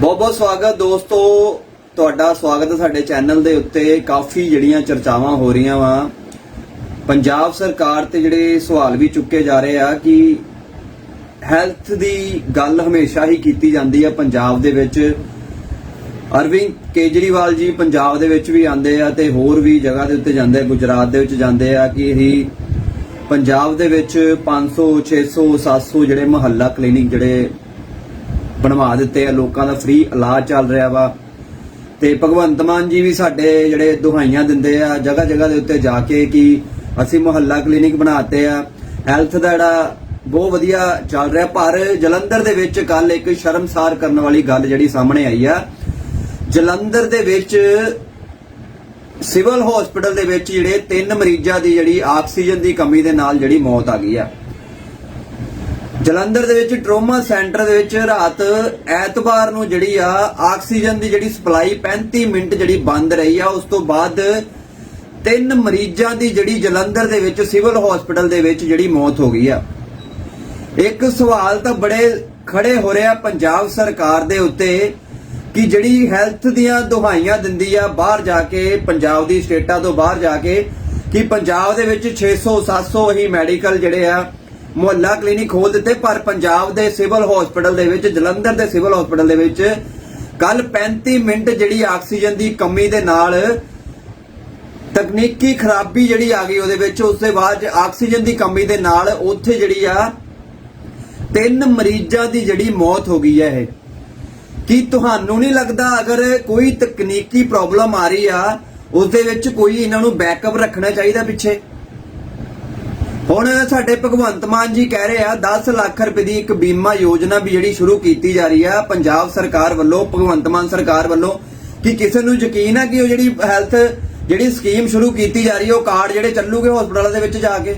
ਬਹੁਤ ਬਹੁਤ ਸਵਾਗਤ ਦੋਸਤੋ। ਤੁਹਾਡਾ ਸਵਾਗਤ ਹੈ ਸਾਡੇ ਚੈਨਲ ਦੇ ਉੱਤੇ। ਕਾਫੀ ਜਿਹੜੀਆਂ ਚਰਚਾਵਾਂ ਹੋ ਰਹੀਆਂ ਵਾ। ਪੰਜਾਬ ਸਰਕਾਰ ਤੇ ਜਿਹੜੇ ਸਵਾਲ ਵੀ ਚੁੱਕੇ ਜਾ ਰਹੇ ਆ ਕਿ ਹੈਲਥ ਦੀ ਗੱਲ ਹਮੇਸ਼ਾ ਹੀ ਕੀਤੀ ਜਾਂਦੀ ਆ ਪੰਜਾਬ ਦੇ ਵਿੱਚ। ਅਰਵਿੰਦ ਕੇਜਰੀਵਾਲ ਜੀ ਪੰਜਾਬ ਦੇ ਵਿੱਚ ਵੀ ਆਉਂਦੇ ਆ ਤੇ ਹੋਰ ਵੀ ਜਗ੍ਹਾ ਦੇ ਉੱਤੇ ਜਾਂਦੇ ਆ। ਗੁਜਰਾਤ ਦੇ ਵਿੱਚ ਜਾਂਦੇ ਆ ਕਿ ਇਹ ਪੰਜਾਬ ਦੇ ਵਿੱਚ 500 600 700 ਜਿਹੜੇ ਮੁਹੱਲਾ ਕਲੀਨਿਕ ਜਿਹੜੇ ਬਣਵਾ ਦਿੱਤੇ ਆ, ਲੋਕਾਂ ਦਾ ਫ੍ਰੀ ਇਲਾਜ ਚੱਲ ਰਿਹਾ ਵਾ। ਤੇ ਭਗਵੰਤ ਮਾਨ ਜੀ ਵੀ ਸਾਡੇ ਜਿਹੜੇ ਦੁਹਾਈਆਂ ਦਿੰਦੇ ਆ ਜਗ੍ਹਾ ਜਗ੍ਹਾ ਦੇ ਉੱਤੇ ਜਾ ਕੇ ਕਿ ਅਸੀਂ ਮੁਹੱਲਾ ਕਲੀਨਿਕ ਬਣਾਤੇ ਆ। ਹੈਲਥ ਦਾ ਜਿਹੜਾ ਬਹੁਤ ਵਧੀਆ ਚੱਲ ਰਿਹਾ, ਪਰ ਜਲੰਧਰ ਦੇ ਵਿੱਚ ਕੱਲ ਇੱਕ ਸ਼ਰਮਸਾਰ ਕਰਨ ਵਾਲੀ ਗੱਲ ਜਿਹੜੀ ਸਾਹਮਣੇ ਆਈ ਆ। ਜਲੰਧਰ ਦੇ ਵਿੱਚ ਸਿਵਲ ਹਸਪੀਟਲ ਦੇ ਵਿੱਚ ਜਿਹੜੇ ਤਿੰਨ ਮਰੀਜ਼ਾਂ ਦੀ ਜਿਹੜੀ ਆਕਸੀਜਨ ਦੀ ਕਮੀ ਦੇ ਨਾਲ ਜਿਹੜੀ ਮੌਤ ਆ ਗਈ ਆ। ਜਲੰਧਰ ਦੇ ਵਿੱਚ ਟਰੋਮਾ ਸੈਂਟਰ ਦੇ ਵਿੱਚ ਰਾਤ ਐਤਵਾਰ ਨੂੰ ਜਿਹੜੀ ਆ, ਆਕਸੀਜਨ ਦੀ ਜਿਹੜੀ ਸਪਲਾਈ 35 ਮਿੰਟ ਜਿਹੜੀ ਬੰਦ ਰਹੀ ਆ, ਉਸ ਤੋਂ ਬਾਅਦ ਤਿੰਨ ਮਰੀਜ਼ਾਂ ਦੀ ਜਿਹੜੀ ਜਲੰਧਰ ਦੇ ਵਿੱਚ ਸਿਵਲ ਹਸਪੀਟਲ ਦੇ ਵਿੱਚ ਜਿਹੜੀ ਮੌਤ ਹੋ ਗਈ ਆ। ਇੱਕ ਸਵਾਲ ਤਾਂ ਬੜੇ ਖੜੇ ਹੋ ਰਿਹਾ ਪੰਜਾਬ ਸਰਕਾਰ ਦੇ ਉੱਤੇ ਕਿ ਜਿਹੜੀ ਹੈਲਥ ਦੀਆਂ ਦੁਹਾਈਆਂ ਦਿੰਦੀ ਆ, ਬਾਹਰ ਜਾ ਕੇ, ਪੰਜਾਬ ਦੀ ਸਟੇਟਾਂ ਤੋਂ ਬਾਹਰ ਜਾ ਕੇ, ਕਿ ਪੰਜਾਬ ਦੇ ਵਿੱਚ 600 700 ਹੀ ਮੈਡੀਕਲ ਜਿਹੜੇ ਆ ਮੁਹੱਲਾ ਕਲੀਨਿਕ ਖੋਲ ਦਿੱਤੇ, ਪਰ ਪੰਜਾਬ ਦੇ ਸਿਵਲ ਹਸਪੀਟਲ ਦੇ ਵਿੱਚ, ਜਲੰਧਰ ਦੇ ਸਿਵਲ ਹਸਪੀਟਲ ਦੇ ਵਿੱਚ ਕੱਲ 35 ਮਿੰਟ ਜਿਹੜੀ ਆਕਸੀਜਨ ਦੀ ਕਮੀ ਦੇ ਨਾਲ ਤਕਨੀਕੀ ਖਰਾਬੀ ਜਿਹੜੀ ਆ ਗਈ ਉਹਦੇ ਵਿੱਚ, ਉਸ ਦੇ ਬਾਅਦ ਆਕਸੀਜਨ ਦੀ ਕਮੀ ਦੇ ਨਾਲ ਉੱਥੇ ਜਿਹੜੀ ਆ ਤਿੰਨ ਮਰੀਜ਼ਾਂ ਦੀ ਜਿਹੜੀ ਮੌਤ ਹੋ ਗਈ ਹੈ ਇਹ। ਕੀ ਤੁਹਾਨੂੰ ਨਹੀਂ ਲੱਗਦਾ ਅਗਰ ਕੋਈ ਤਕਨੀਕੀ ਪ੍ਰੋਬਲਮ ਆ ਰਹੀ ਆ, ਉਸ ਦੇ ਵਿੱਚ ਕੋਈ ਇਹਨਾਂ ਨੂੰ ਬੈਕਅਪ ਰੱਖਣਾ ਚਾਹੀਦਾ ਪਿੱਛੇ? ਹੁਣ ਸਾਡੇ ਭਗਵੰਤ ਮਾਨ ਜੀ ਕਹਿ ਰਹੇ ਆ 10 ਲੱਖ ਰੁਪਏ ਦੀ ਇੱਕ ਬੀਮਾ ਯੋਜਨਾ ਵੀ ਜਿਹੜੀ ਸ਼ੁਰੂ ਕੀਤੀ ਜਾ ਰਹੀ ਆ ਪੰਜਾਬ ਸਰਕਾਰ ਵੱਲੋਂ, ਭਗਵੰਤ ਮਾਨ ਸਰਕਾਰ ਵੱਲੋਂ। ਕਿ ਕਿਸੇ ਨੂੰ ਯਕੀਨ ਆ ਕਿ ਉਹ ਜਿਹੜੀ ਹੈਲਥ, ਜਿਹੜੀ ਸਕੀਮ ਸ਼ੁਰੂ ਕੀਤੀ ਜਾ ਰਹੀ ਹੈ ਉਹ ਕਾਰਡ ਜਿਹੜੇ ਚੱਲੂਗੇ ਹਸਪਤਾਲਾਂ ਦੇ ਵਿੱਚ ਜਾ ਕੇ?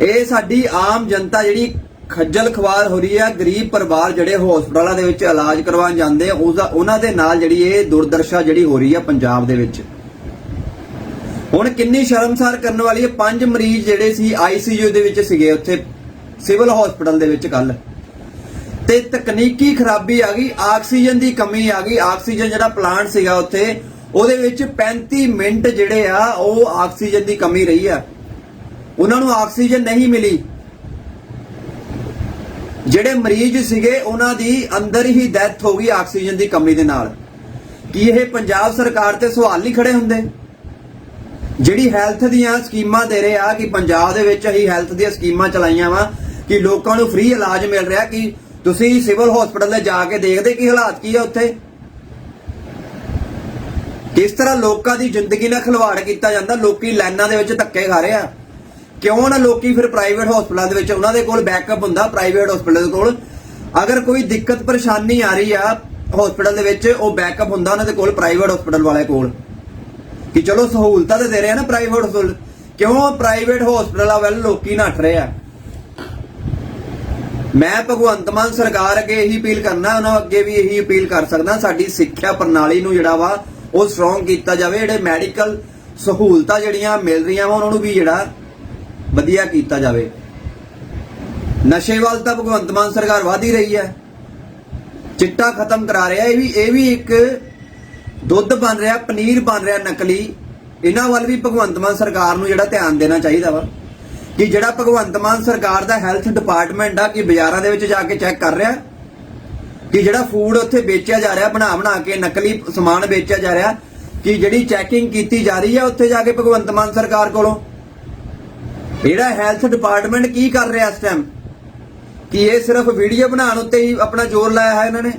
ਇਹ ਸਾਡੀ ਆਮ ਜਨਤਾ ਜਿਹੜੀ ਖੱਜਲ ਖਵਾਰ ਹੋ ਰਹੀ ਹੈ ਗਰੀਬ ਪਰਿਵਾਰ ਜਿਹੜੇ ਹਸਪਤਾਲਾਂ ਦੇ ਵਿੱਚ ਇਲਾਜ ਕਰਵਾਉਣ ਜਾਂਦੇ ਆ ਉਹਦਾ ਉਹਨਾਂ ਦੇ ਨਾਲ ਜਿਹੜੀ ਇਹ ਦੁਰਦਰਸ਼ਾ ਜਿਹੜੀ ਹੋ ਰਹੀ ਹੈ ਪੰਜਾਬ ਦੇ ਵਿੱਚ। ਹੁਣ ਕਿੰਨੀ ਸ਼ਰਮਸਾਰ ਕਰਨ ਵਾਲੀ ਹੈ? ਪੰਜ ਮਰੀਜ਼ ਜਿਹੜੇ ਸੀ ਆਈਸੀਯੂ ਦੇ ਵਿੱਚ ਸੀਗੇ ਉੱਥੇ, ਸਿਵਲ ਹਸਪੀਟਲ ਦੇ ਵਿੱਚ ਕੱਲ ਤੇ ਤਕਨੀਕੀ ਖਰਾਬੀ ਆ ਗਈ, ਆਕਸੀਜਨ ਦੀ ਕਮੀ ਆ ਗਈ। ਆਕਸੀਜਨ ਜਿਹੜਾ ਪਲਾਂਟ ਸੀਗਾ ਉੱਥੇ, ਉਹਦੇ ਵਿੱਚ 35 ਮਿੰਟ ਜਿਹੜੇ ਆ, ਉਹ ਆਕਸੀਜਨ ਦੀ ਕਮੀ ਰਹੀ ਆ। ਉਹਨਾਂ ਨੂੰ ਆਕਸੀਜਨ ਨਹੀਂ ਮਿਲੀ। ਜਿਹੜੇ ਮਰੀਜ਼ ਸੀਗੇ, ਉਹਨਾਂ ਦੀ ਅੰਦਰ ਹੀ ਡੈਥ ਹੋ ਗਈ ਆਕਸੀਜਨ ਦੀ ਕਮੀ ਦੇ ਨਾਲ। ਕੀ ਇਹ ਪੰਜਾਬ ਸਰਕਾਰ ਤੇ ਸਵਾਲ ਨਹੀਂ ਖੜੇ ਹੁੰਦੇ? ਜਿਹੜੀ ਹੈਲਥ ਦੀਆਂ ਸਕੀਮਾਂ ਦੇ ਰਹੇ ਆ ਕਿ ਪੰਜਾਬ ਦੇ ਵਿੱਚ ਅਸੀਂ ਹੈਲਥ ਦੀਆਂ ਸਕੀਮਾਂ ਚਲਾਈਆਂ ਵਾ ਕਿ ਲੋਕਾਂ ਨੂੰ ਫ੍ਰੀ ਇਲਾਜ ਮਿਲ ਰਿਹਾ ਕਿ ਤੁਸੀਂ ਸਿਵਲ ਹਸਪੀਟਲ ਦੇ ਜਾ ਕੇ ਦੇਖਦੇ ਕਿ ਹਾਲਾਤ ਕੀ ਆ ਉੱਥੇ? ਕਿਸ ਤਰ੍ਹਾਂ ਲੋਕਾਂ ਦੀ ਜ਼ਿੰਦਗੀ ਨਾਲ ਖਿਲਵਾੜ ਕੀਤਾ ਜਾਂਦਾ, ਲੋਕੀ ਲਾਈਨਾਂ ਦੇ ਵਿੱਚ ਧੱਕੇ ਖਾ ਰਹੇ ਆ। ਕਿਉਂ ਨਾ ਲੋਕੀ ਫਿਰ ਪ੍ਰਾਈਵੇਟ ਹਸਪਤਾਲਾਂ ਦੇ ਵਿੱਚ ਉਹਨਾਂ ਦੇ ਕੋਲ ਬੈਕਅਪ ਹੁੰਦਾ ਪ੍ਰਾਈਵੇਟ ਹਸਪਤਾਲ ਦੇ ਕੋਲ। ਅਗਰ ਕੋਈ ਦਿੱਕਤ ਪਰੇਸ਼ਾਨੀ ਆ ਰਹੀ ਆ ਹਸਪਤਾਲ ਦੇ ਵਿੱਚ, ਉਹ ਬੈਕਅਪ ਹੁੰਦਾ ਉਹਨਾਂ ਦੇ ਕੋਲ ਪ੍ਰਾਈਵੇਟ ਹਸਪਤਾਲ ਵਾਲੇ ਕੋਲ। ਕਿ ਚਲੋ ਸਹੂਲਤਾਂ ਤਾਂ ਦੇ ਰਹੇ ਆ ਨਾ ਪ੍ਰਾਈਵੇਟ ਹਸਪਤਾਲ ਕਿਉਂ? ਪ੍ਰਾਈਵੇਟ ਹਸਪਤਾਲਾਂ ਵੱਲ ਲੋਕੀ ਨੱਠ ਰਹੇ ਆ। ਮੈਂ ਭਗਵੰਤ ਮਾਨ ਸਰਕਾਰ ਅੱਗੇ ਇਹੀ ਅਪੀਲ ਕਰਨਾ, ਉਹਨਾਂ ਅੱਗੇ ਵੀ ਇਹੀ ਅਪੀਲ ਕਰ ਸਕਦਾ, ਸਾਡੀ ਸਿੱਖਿਆ ਪ੍ਰਣਾਲੀ ਨੂੰ ਜਿਹੜਾ ਵਾ, ਉਹ ਸਟਰੋਂਗ ਕੀਤਾ ਜਾਵੇ। ਜਿਹੜੇ ਮੈਡੀਕਲ ਸਹੂਲਤਾਂ ਜਿਹੜੀਆਂ ਮਿਲ ਰਹੀਆਂ ਵਾ, ਉਹਨਾਂ ਨੂੰ ਵੀ ਜਿਹੜਾ ਵਧੀਆ ਕੀਤਾ ਜਾਵੇ। ਨਸ਼ੇ ਵੱਲ ਤਾਂ ਭਗਵੰਤ ਮਾਨ ਸਰਕਾਰ ਵਧ ਹੀ ਰਹੀ ਹੈ। ਚਿੱਟਾ ਖਤਮ ਕਰਾ ਰਿਹਾ, ਇਹ ਵੀ ਇਹ ਵੀ ਇੱਕ ਦੁੱਧ ਬਣ ਰਿਹਾ, ਪਨੀਰ ਬਣ ਰਿਹਾ ਨਕਲੀ, ਇਹਨਾਂ ਵੱਲ ਵੀ ਭਗਵੰਤ ਮਾਨ ਸਰਕਾਰ ਨੂੰ ਜਿਹੜਾ ਧਿਆਨ ਦੇਣਾ ਚਾਹੀਦਾ ਵਾ, ਕਿ ਜਿਹੜਾ ਭਗਵੰਤ ਮਾਨ ਸਰਕਾਰ ਦਾ ਹੈਲਥ ਡਿਪਾਰਟਮੈਂਟ ਆ, ਕਿ ਬਾਜ਼ਾਰਾਂ ਦੇ ਵਿੱਚ ਜਾ ਕੇ ਚੈੱਕ ਕਰ ਰਿਹਾ, ਕਿ ਜਿਹੜਾ ਫੂਡ ਉੱਥੇ ਵੇਚਿਆ ਜਾ ਰਿਹਾ, ਬਣਾ ਬਣਾ ਕੇ ਨਕਲੀ ਸਮਾਨ ਵੇਚਿਆ ਜਾ ਰਿਹਾ, ਕਿ ਜਿਹੜੀ ਚੈਕਿੰਗ ਕੀਤੀ ਜਾ ਰਹੀ ਹੈ ਉੱਥੇ ਜਾ ਕੇ ਭਗਵੰਤ ਮਾਨ ਸਰਕਾਰ ਕੋਲੋਂ। ਜਿਹੜਾ ਹੈਲਥ ਡਿਪਾਰਟਮੈਂਟ ਕੀ ਕਰ ਰਿਹਾ ਇਸ ਟਾਈਮ ਕਿ ਇਹ ਸਿਰਫ ਵੀਡੀਓ ਬਣਾਉਣ ਉੱਤੇ ਹੀ ਆਪਣਾ ਜ਼ੋਰ ਲਾਇਆ ਹੈ ਇਹਨਾਂ ਨੇ।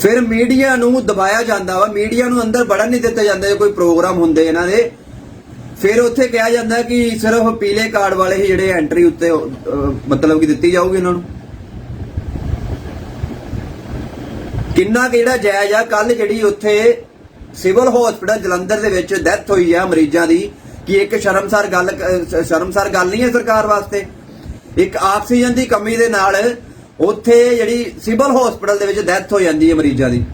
ਫਿਰ ਮੀਡੀਆ ਨੂੰ ਦਬਾਇਆ ਜਾਂਦਾ ਵਾ। ਮੀਡੀਆ ਨੂੰ ਅੰਦਰ ਵੜਨ ਨਹੀਂ ਦਿੱਤਾ ਜਾਂਦਾ ਜੇ ਕੋਈ ਪ੍ਰੋਗਰਾਮ ਹੁੰਦੇ ਇਹਨਾਂ ਦੇ। ਫਿਰ ਉੱਥੇ ਕਿਹਾ ਜਾਂਦਾ ਕਿ ਸਿਰਫ ਪੀਲੇ ਕਾਰਡ ਵਾਲੇ ਹੀ ਜਿਹੜੇ ਐਂਟਰੀ ਉੱਤੇ ਮਤਲਬ ਕਿ ਦਿੱਤੀ ਜਾਊਗੀ ਇਹਨਾਂ ਨੂੰ। ਕਿੰਨਾ ਕੁ ਜਿਹੜਾ ਜਾਇਜ਼ ਆ ਕੱਲ ਜਿਹੜੀ ਉੱਥੇ ਸਿਵਲ ਹਸਪੀਟਲ ਜਲੰਧਰ ਦੇ ਵਿੱਚ ਡੈਥ ਹੋਈ ਆ ਮਰੀਜ਼ਾਂ ਦੀ, ਕਿ ਇੱਕ ਸ਼ਰਮਸਾਰ ਗੱਲ ਸ਼ਰਮਸਾਰ ਗੱਲ ਨਹੀਂ ਹੈ ਸਰਕਾਰ ਵਾਸਤੇ। ਇੱਕ ਆਕਸੀਜਨ ਦੀ ਕਮੀ ਦੇ ਨਾਲ ਉੱਥੇ ਜਿਹੜੀ ਸਿਵਲ ਹਸਪੀਟਲ ਦੇ ਵਿੱਚ ਡੈਥ ਹੋ ਜਾਂਦੀ ਹੈ ਮਰੀਜ਼ਾਂ ਦੀ।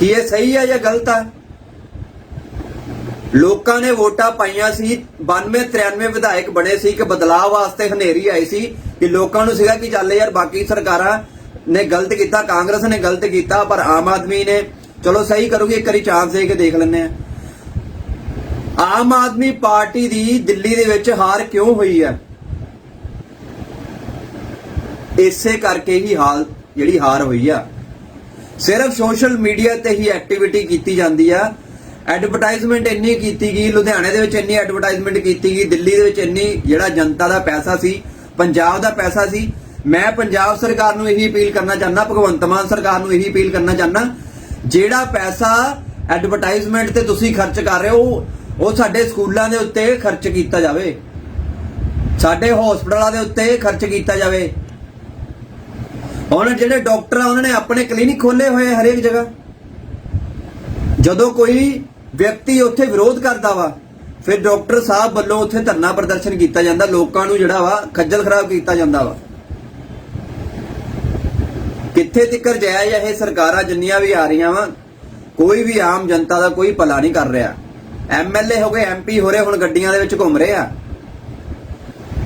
ਕੀ ਇਹ ਸਹੀ ਹੈ ਜਾਂ ਗਲਤ ਹੈ ਲੋਕਾਂ ਨੇ ਵੋਟਾਂ ਪਾਈਆਂ ਸੀ 92 93 ਵਿਧਾਇਕ ਬਣੇ ਸੀ ਕਿ ਬਦਲਾਅ ਵਾਸਤੇ ਹਨੇਰੀ ਆਈ ਸੀ ਕਿ ਲੋਕਾਂ ਨੂੰ ਸੀਗਾ ਕਿ ਚੱਲ ਯਾਰ ਬਾਕੀ ਸਰਕਾਰਾਂ ਨੇ ਗਲਤ ਕੀਤਾ, ਕਾਂਗਰਸ ਨੇ ਗਲਤ ਕੀਤਾ, ਪਰ ਆਮ ਆਦਮੀ ਨੇ ਚਲੋ ਸਹੀ ਕਰੂਗੀ, ਇੱਕ ਵਾਰੀ ਚਾਂਸ ਦੇ ਕੇ ਦੇਖ ਲੈਂਦੇ ਆ ਆਮ ਆਦਮੀ ਪਾਰਟੀ ਦੀ ਦਿੱਲੀ ਦੇ ਵਿੱਚ ਹਾਰ ਕਿਉਂ ਹੋਈ ਹੈ? ਇਸੇ ਕਰਕੇ ਹੀ ਹਾਲ, ਜਿਹੜੀ ਹਾਰ ਹੋਈ ਆ। ਸਿਰਫ ਸੋਸ਼ਲ ਮੀਡੀਆ ਤੇ ਹੀ ਐਕਟੀਵਿਟੀ ਕੀਤੀ ਜਾਂਦੀ ਆ। ਐਡਵਰਟਾਈਜ਼ਮੈਂਟ ਇੰਨੀ ਕੀਤੀ ਗਈ, ਲੁਧਿਆਣੇ ਦੇ ਵਿੱਚ ਇੰਨੀ ਐਡਵਰਟਾਈਜ਼ਮੈਂਟ ਕੀਤੀ ਗਈ, ਦਿੱਲੀ ਦੇ ਵਿੱਚ ਇੰਨੀ, ਜਿਹੜਾ ਜਨਤਾ ਦਾ ਪੈਸਾ ਸੀ, ਪੰਜਾਬ ਦਾ ਪੈਸਾ ਸੀ। ਮੈਂ ਪੰਜਾਬ ਸਰਕਾਰ ਨੂੰ ਇਹੀ ਅਪੀਲ ਕਰਨਾ ਚਾਹੁੰਦਾ, ਭਗਵੰਤ ਮਾਨ ਸਰਕਾਰ ਨੂੰ ਇਹੀ ਅਪੀਲ ਕਰਨਾ ਚਾਹੁੰਦਾ, ਜਿਹੜਾ ਪੈਸਾ ਐਡਵਰਟਾਈਜ਼ਮੈਂਟ ਤੇ ਤੁਸੀਂ ਖਰਚ ਕਰ ਰਹੇ ਹੋ, ਉਹ ਸਾਡੇ ਸਕੂਲਾਂ ਦੇ ਉੱਤੇ ਖਰਚ ਕੀਤਾ ਜਾਵੇ। ਸਾਡੇ ਹਸਪਤਾਲਾਂ ਦੇ ਉੱਤੇ ਖਰਚ ਕੀਤਾ ਜਾਵੇ। ਹੁਣ ਜਿਹੜੇ ਡਾਕਟਰ ਆ, ਉਹਨਾਂ ਨੇ ਆਪਣੇ ਕਲੀਨਿਕ ਖੋਲੇ ਹੋਏ ਹਰੇਕ ਜਗ੍ਹਾ। ਜਦੋਂ ਕੋਈ ਵਿਅਕਤੀ ਉੱਥੇ ਵਿਰੋਧ ਕਰਦਾ ਵਾ, ਫਿਰ ਡਾਕਟਰ ਸਾਹਿਬ ਵੱਲੋਂ ਉੱਥੇ ਧਰਨਾ ਪ੍ਰਦਰਸ਼ਨ ਕੀਤਾ ਜਾਂਦਾ, ਲੋਕਾਂ ਨੂੰ ਜਿਹੜਾ ਵਾ ਖੱਜਲ ਖਰਾਬ ਕੀਤਾ ਜਾਂਦਾ ਵਾ। ਕਿੱਥੇ ਤਿੱਕਰ ਜਾਇਜ਼ ਇਹ ਸਰਕਾਰਾਂ ਜਿੰਨੀਆਂ ਵੀ ਆ ਰਹੀਆਂ ਵਾ, ਕੋਈ ਵੀ ਆਮ ਜਨਤਾ ਦਾ ਕੋਈ ਭਲਾ ਨਹੀਂ ਕਰ ਰਿਹਾ। ਐਮਐਲਏ ਹੋ ਗਏ ਐਮਪੀ ਹੋ ਰਹੇ, ਹੁਣ ਗੱਡੀਆਂ ਦੇ ਵਿੱਚ ਘੁੰਮ ਰਹੇ ਆ।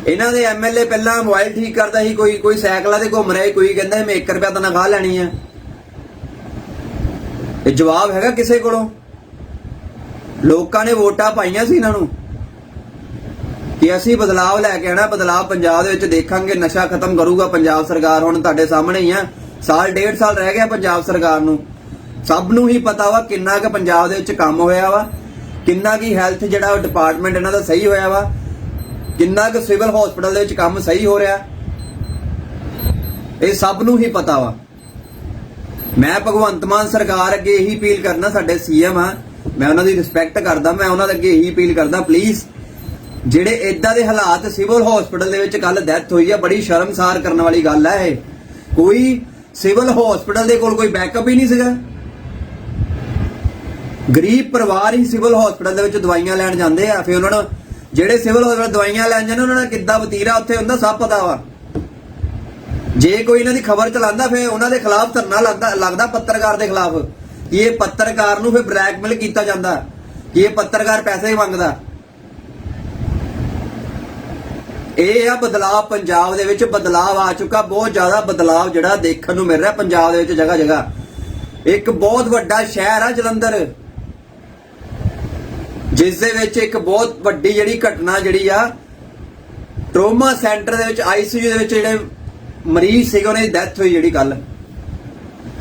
ਇਹਨਾਂ ਦੇ ਐਮਐਲਏ ਪਹਿਲਾਂ ਮੋਬਾਈਲ ਠੀਕ ਕਰਦਾ ਸੀ, ਕੋਈ ਕੋਈ ਸਾਈਕਲਾਂ ਤੇ ਘੁੰਮ ਰਿਹਾ ਸੀ, ਕੋਈ ਕਹਿੰਦਾ ਸੀ, ਮੈਂ 1 ਰੁਪਿਆ ਤਨਖਾਹ ਲੈਣੀ ਆ। ਇਹ ਜਵਾਬ ਹੈਗਾ ਕਿਸੇ ਕੋਲੋਂ? ਲੋਕਾਂ ਨੇ ਵੋਟਾਂ ਪਾਈਆਂ ਸੀ ਇਹਨਾਂ ਨੂੰ। ਕਿ ਅਸੀਂ ਬਦਲਾਵ ਲੈ ਕੇ ਆਣਾ ਬਦਲਾਵ ਪੰਜਾਬ ਦੇ ਵਿੱਚ ਦੇਖਾਂਗੇ, ਨਸ਼ਾ ਖਤਮ ਕਰੂਗਾ ਪੰਜਾਬ ਸਰਕਾਰ ਹੁਣ ਤੁਹਾਡੇ ਸਾਹਮਣੇ ਹੀ ਆ। ਸਾਲ, ਡੇਢ ਸਾਲ ਰਹਿ ਗਿਆ ਪੰਜਾਬ ਸਰਕਾਰ ਨੂੰ। ਸਭ ਨੂੰ ਹੀ ਪਤਾ ਵਾ ਕਿੰਨਾ ਕੁ ਪੰਜਾਬ ਦੇ ਵਿੱਚ ਕੰਮ ਹੋਇਆ ਵਾ, ਕਿੰਨਾ ਕੀ ਹੈਲਥ ਜਿਹੜਾ ਡਿਪਾਰਟਮੈਂਟ ਇਹਨਾਂ ਦਾ ਸਹੀ ਹੋਇਆ ਵਾ। ਕਿੰਨਾ ਕੁ ਸਿਵਲ ਹਸਪੀਟਲ ਦੇ ਵਿੱਚ ਕੰਮ ਸਹੀ ਹੋ ਰਿਹਾ, ਇਹ ਸਭ ਨੂੰ ਹੀ ਪਤਾ ਵਾ। ਮੈਂ ਭਗਵੰਤ ਮਾਨ ਸਰਕਾਰ ਅੱਗੇ ਇਹੀ ਅਪੀਲ ਕਰਨਾ, ਸਾਡੇ ਸੀਐਮ ਆ, ਮੈਂ ਉਹਨਾਂ ਦੀ ਰਿਸਪੈਕਟ ਕਰਦਾ, ਮੈਂ ਉਹਨਾਂ ਦੇ ਅੱਗੇ ਇਹੀ ਅਪੀਲ ਕਰਦਾ ਪਲੀਜ਼ ਜਿਹੜੇ ਇਦਾਂ ਦੇ ਹਾਲਾਤ ਸਿਵਲ ਹਸਪੀਟਲ ਦੇ ਵਿੱਚ ਕੱਲ ਡੈਥ ਹੋਈ ਆ, ਬੜੀ ਸ਼ਰਮਸਾਰ ਕਰਨ ਵਾਲੀ ਗੱਲ ਹੈ ਇਹ। ਕੋਈ ਸਿਵਲ ਹਸਪੀਟਲ ਦੇ ਕੋਲ ਕੋਈ ਬੈਕਅਪ ਹੀ ਨਹੀਂ ਸੀਗਾ। ਗਰੀਬ ਪਰਿਵਾਰ ਹੀ ਸਿਵਲ ਹਸਪੀਟਲ ਦੇ ਵਿੱਚ ਦਵਾਈਆਂ ਲੈਣ ਜਾਂਦੇ ਆ, ਫਿਰ ਉਹਨਾਂ ਨੂੰ ਜਿਹੜੇ ਸਿਵਲ ਹਸਪੀਟਲ ਦਵਾਈਆਂ ਲੈਣ ਜਾਂਦੇ, ਉਹਨਾਂ ਦਾ ਕਿੱਦਾਂ ਵਤੀਰਾ ਉੱਥੇ ਹੁੰਦਾ, ਸਭ ਪਤਾ ਵਾ। ਜੇ ਕੋਈ ਇਹਨਾਂ ਦੀ ਖਬਰ ਚਲਾਉਂਦਾ, ਫਿਰ ਉਹਨਾਂ ਦੇ ਖਿਲਾਫ ਧਰਨਾ ਲੱਗਦਾ ਲੱਗਦਾ ਪੱਤਰਕਾਰ ਦੇ ਖਿਲਾਫ। ਇਹ ਪੱਤਰਕਾਰ ਨੂੰ ਫਿਰ ਬਲੈਕਮੇਲ ਕੀਤਾ ਜਾਂਦਾ, ਕਿ ਇਹ ਪੱਤਰਕਾਰ ਪੈਸੇ ਹੀ ਮੰਗਦਾ। ਇਹ ਆ ਬਦਲਾਅ ਪੰਜਾਬ ਦੇ ਵਿੱਚ ਬਦਲਾਅ ਆ ਚੁੱਕਾ, ਬਹੁਤ ਜ਼ਿਆਦਾ ਬਦਲਾਅ ਜਿਹੜਾ ਦੇਖਣ ਨੂੰ ਮਿਲ ਰਿਹਾ ਪੰਜਾਬ ਦੇ ਵਿੱਚ ਜਗ੍ਹਾ ਜਗ੍ਹਾ ਇੱਕ ਬਹੁਤ ਵੱਡਾ ਸ਼ਹਿਰ ਆ ਜਲੰਧਰ। ਜਿਸ ਦੇ ਵਿੱਚ ਇੱਕ ਬਹੁਤ ਵੱਡੀ ਜਿਹੜੀ ਘਟਨਾ ਜਿਹੜੀ ਆ ਟਰੋਮਾ ਸੈਂਟਰ ਦੇ ਵਿੱਚ ਆਈਸੀਯੂ ਦੇ ਵਿੱਚ ਜਿਹੜੇ ਮਰੀਜ਼ ਸੀਗੇ, ਉਹਨਾਂ ਦੀ ਡੈਥ ਹੋਈ ਜਿਹੜੀ ਗੱਲ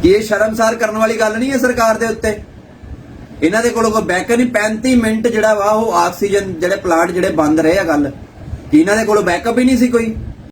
ਕੀ ਇਹ ਸ਼ਰਮਸਾਰ ਕਰਨ ਵਾਲੀ ਗੱਲ ਨਹੀਂ ਹੈ ਸਰਕਾਰ ਦੇ ਉੱਤੇ? ਇਹਨਾਂ ਦੇ ਕੋਲੋਂ ਕੋਈ ਬੈਕਅਪ ਨਹੀਂ 35 ਮਿੰਟ ਜਿਹੜਾ ਵਾ ਉਹ ਆਕਸੀਜਨ ਜਿਹੜੇ ਪਲਾਂਟ ਜਿਹੜੇ ਬੰਦ ਰਹੇ ਆ ਗੱਲ ਕੀ ਇਹਨਾਂ ਦੇ ਕੋਲੋਂ ਬੈਕਅਪ ਹੀ ਨਹੀਂ ਸੀ ਕੋਈ?